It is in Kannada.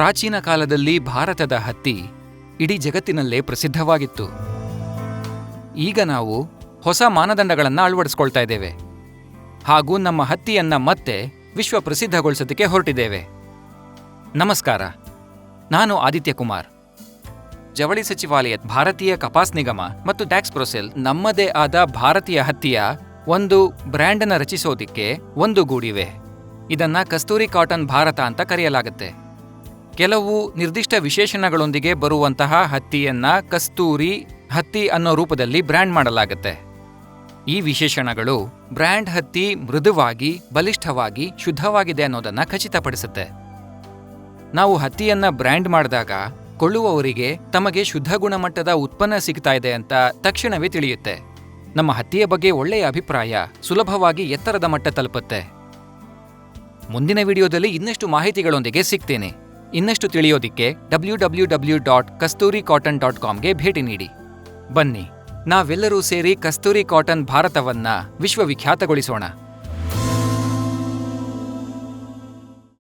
ಪ್ರಾಚೀನ ಕಾಲದಲ್ಲಿ ಭಾರತದ ಹತ್ತಿ ಇಡೀ ಜಗತ್ತಿನಲ್ಲೇ ಪ್ರಸಿದ್ಧವಾಗಿತ್ತು. ಈಗ ನಾವು ಹೊಸ ಮಾನದಂಡಗಳನ್ನು ಅಳವಡಿಸ್ಕೊಳ್ತಾ ಇದ್ದೇವೆ. ಹಾಗೂ ನಮ್ಮ ಹತ್ತಿಯನ್ನು ಮತ್ತೆ ವಿಶ್ವ ಪ್ರಸಿದ್ಧಗೊಳಿಸೋದಕ್ಕೆ ಹೊರಟಿದ್ದೇವೆ. ನಮಸ್ಕಾರ, ನಾನು ಆದಿತ್ಯ ಕುಮಾರ್. ಜವಳಿ ಸಚಿವಾಲಯ ಭಾರತೀಯ ಕಪಾಸ್ ನಿಗಮ ಮತ್ತು ಟ್ಯಾಕ್ಸ್ ಪ್ರೊಸೆಲ್ ನಮ್ಮದೇ ಆದ ಭಾರತೀಯ ಹತ್ತಿಯ ಒಂದು ಬ್ರ್ಯಾಂಡನ್ನು ರಚಿಸೋದಕ್ಕೆ ರಚಿಸೋದಿಕ್ಕೆ ಒಂದುಗೂಡಿವೆ ಇದನ್ನು ಕಸ್ತೂರಿ ಕಾಟನ್ ಭಾರತ ಅಂತ ಕರೆಯಲಾಗುತ್ತೆ. ಕೆಲವು ನಿರ್ದಿಷ್ಟ ವಿಶೇಷಣಗಳೊಂದಿಗೆ ಬರುವಂತಹ ಹತ್ತಿಯನ್ನ ಕಸ್ತೂರಿ ಹತ್ತಿ ಅನ್ನೋ ರೂಪದಲ್ಲಿ ಬ್ರ್ಯಾಂಡ್ ಮಾಡಲಾಗುತ್ತೆ. ಈ ವಿಶೇಷಣಗಳು ಬ್ರ್ಯಾಂಡ್ ಹತ್ತಿ ಮೃದುವಾಗಿ, ಬಲಿಷ್ಠವಾಗಿ, ಶುದ್ಧವಾಗಿದೆ ಅನ್ನೋದನ್ನು ಖಚಿತಪಡಿಸುತ್ತೆ. ನಾವು ಹತ್ತಿಯನ್ನ ಬ್ರ್ಯಾಂಡ್ ಮಾಡಿದಾಗ ಕೊಳ್ಳುವವರಿಗೆ ತಮಗೆ ಶುದ್ಧ ಗುಣಮಟ್ಟದ ಉತ್ಪನ್ನ ಸಿಗ್ತಾ ಇದೆ ಅಂತ ತಕ್ಷಣವೇ ತಿಳಿಯುತ್ತೆ. ನಮ್ಮ ಹತ್ತಿಯ ಬಗ್ಗೆ ಒಳ್ಳೆಯ ಅಭಿಪ್ರಾಯ ಸುಲಭವಾಗಿ ಎತ್ತರದ ಮಟ್ಟ ತಲುಪುತ್ತೆ. ಮುಂದಿನ ವಿಡಿಯೋದಲ್ಲಿ ಇನ್ನಷ್ಟು ಮಾಹಿತಿಗಳೊಂದಿಗೆ ಸಿಗ್ತೇನೆ. ಇನ್ನಷ್ಟು ತಿಳಿಯೋದಿಕ್ಕೆ W W W dot Kasturi cotton dot ಕಾಮ್ಗೆ ಭೇಟಿ ನೀಡಿ. ಬನ್ನಿ, ನಾವೆಲ್ಲರೂ ಸೇರಿ ಕಸ್ತೂರಿ ಕಾಟನ್ ಭಾರತವನ್ನ ವಿಶ್ವವಿಖ್ಯಾತಗೊಳಿಸೋಣ.